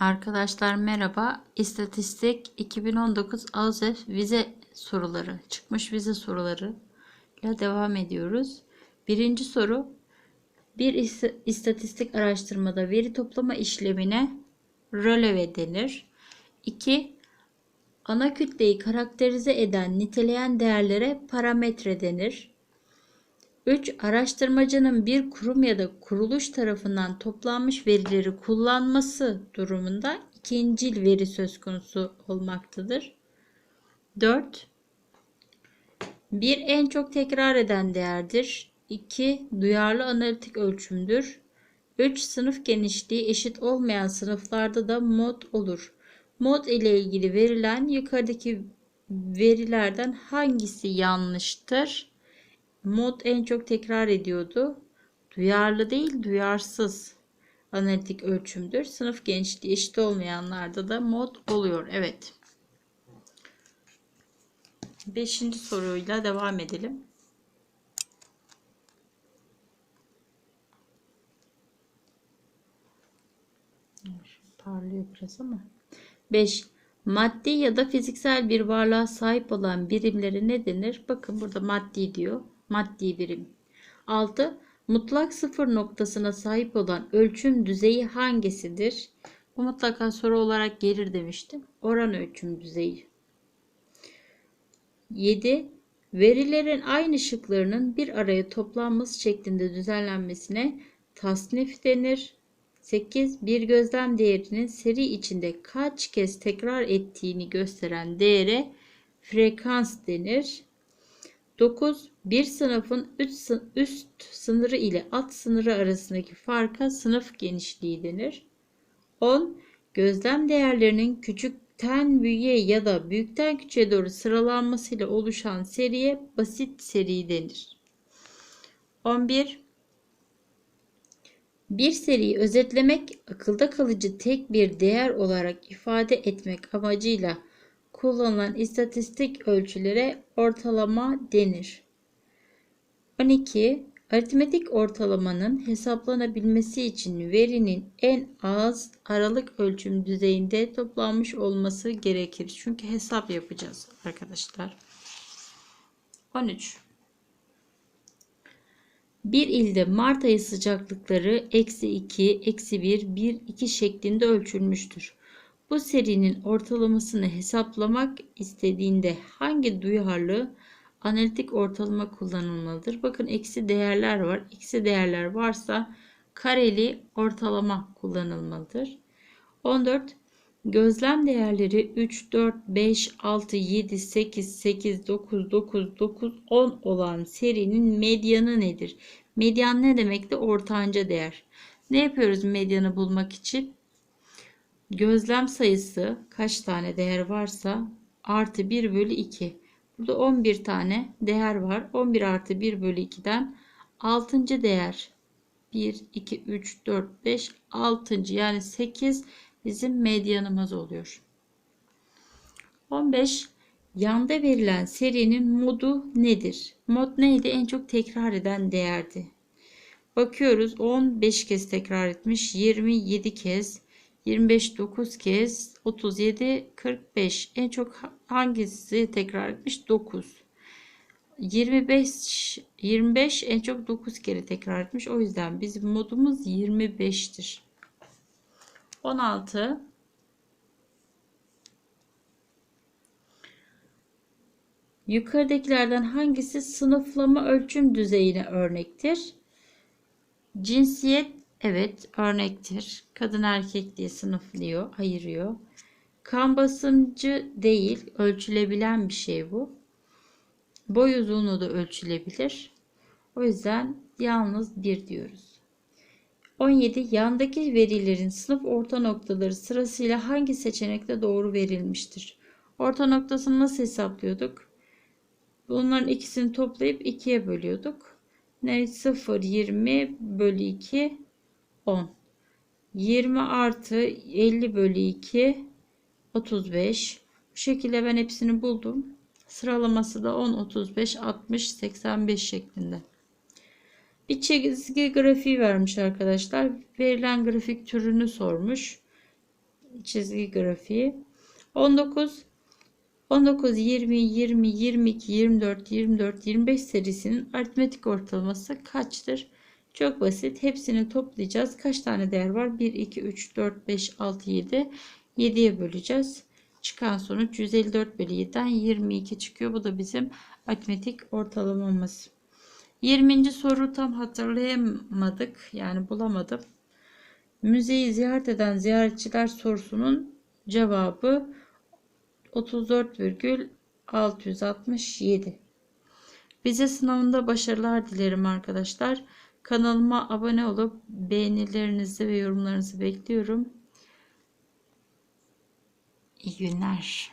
Arkadaşlar merhaba. İstatistik 2019 AUSEF vize soruları, çıkmış vize soruları ile devam ediyoruz. Birinci soru. Bir is- istatistik araştırmada veri toplama işlemine röleve denir. 2. Ana kütleyi karakterize eden niteleyen değerlere parametre denir. 3. Araştırmacının bir kurum ya da kuruluş tarafından toplanmış verileri kullanması durumunda ikincil veri söz konusu olmaktadır. 4. Bir en çok tekrar eden değerdir. 2. Duyarlı analitik ölçümdür. 3. Sınıf genişliği eşit olmayan sınıflarda da mod olur. Mod ile ilgili verilen yukarıdaki verilerden hangisi yanlıştır? Mod en çok tekrar ediyordu. Duyarlı değil, duyarsız analitik ölçümdür. Sınıf genişliği eşit olmayanlarda da mod oluyor. Evet. Beşinci soruyla devam edelim. Parlıyor biraz ama. 5. Maddi ya da fiziksel bir varlığa sahip olan birimlere ne denir? Bakın burada maddi diyor. Maddi birim. 6. Mutlak sıfır noktasına sahip olan ölçüm düzeyi hangisidir? Bu mutlaka soru olarak gelir demiştim. Oran ölçüm düzeyi. 7. Verilerin aynı şıklarının bir araya toplanması şeklinde düzenlenmesine tasnif denir. 8. Bir gözlem değerinin seri içinde kaç kez tekrar ettiğini gösteren değere frekans denir. 9. Bir sınıfın üst, sınırı ile alt sınırı arasındaki farka sınıf genişliği denir. 10. Gözlem değerlerinin küçükten büyüğe ya da büyükten küçüğe doğru sıralanmasıyla oluşan seriye basit seri denir. 11. Bir seriyi özetlemek, akılda kalıcı tek bir değer olarak ifade etmek amacıyla kullanılan istatistik ölçülere ortalama denir. 12. Aritmetik ortalamanın hesaplanabilmesi için verinin en az aralık ölçüm düzeyinde toplanmış olması gerekir. Çünkü hesap yapacağız arkadaşlar. 13. Bir ilde Mart ayı sıcaklıkları eksi 2, eksi 1, 1, 2 şeklinde ölçülmüştür. Bu serinin ortalamasını hesaplamak istediğinde hangi duyarlı analitik ortalama kullanılmalıdır? Bakın eksi değerler var. Eksi değerler varsa kareli ortalama kullanılmalıdır. 14. Gözlem değerleri 3, 4, 5, 6, 7, 8, 8, 9, 9, 9, 10 olan serinin medyanı nedir? Medyan ne demekti? Ortanca değer. Ne yapıyoruz medyanı bulmak için? Gözlem sayısı kaç tane değer varsa artı 1 bölü 2. Burada 11 tane değer var. 11 artı 1 bölü 2'den 6. değer 1, 2, 3, 4, 5, 6. yani 8 bizim medyanımız oluyor. 15. Yanda verilen serinin modu nedir? Mod neydi? En çok tekrar eden değerdi. Bakıyoruz 15 kez tekrar etmiş. 27 kez. 25 9 kez. 37 45. En çok hangisi tekrar etmiş? 9. 25 25 en çok 9 kere tekrar etmiş. O yüzden bizim modumuz 25'tir. 16 Yukarıdakilerden hangisi sınıflama ölçüm düzeyine örnektir? Cinsiyet evet örnektir. Kadın erkek diye sınıflıyor, ayırıyor. Kan basıncı değil, ölçülebilen bir şey bu. Boy uzunluğu da ölçülebilir. O yüzden yalnız bir diyoruz. 17. Yandaki verilerin sınıf orta noktaları sırasıyla hangi seçenekte doğru verilmiştir? Orta noktasını nasıl hesaplıyorduk? Bunların ikisini toplayıp 2'ye bölüyorduk. Ne? 0, 20 bölü 2, 10. 20 artı 50 bölü 2, 35. Bu şekilde ben hepsini buldum. Sıralaması da 10, 35, 60, 85 şeklinde. Bir çizgi grafiği vermiş arkadaşlar. Verilen grafik türünü sormuş. çizgi grafiği. 19 19, 20, 20, 22, 24, 24, 25 serisinin aritmetik ortalaması kaçtır? Çok basit. Hepsini toplayacağız. Kaç tane değer var? 1, 2, 3, 4, 5, 6, 7. 7'ye böleceğiz. Çıkan sonuç 154 bölü 7'den 22 çıkıyor. Bu da bizim aritmetik ortalamamız. 20. soru tam hatırlayamadık. Yani bulamadım. Müzeyi ziyaret eden ziyaretçiler sorusunun cevabı 34,667. Bize sınavında başarılar dilerim arkadaşlar. Kanalıma abone olup beğenilerinizi ve yorumlarınızı bekliyorum. İyi günler.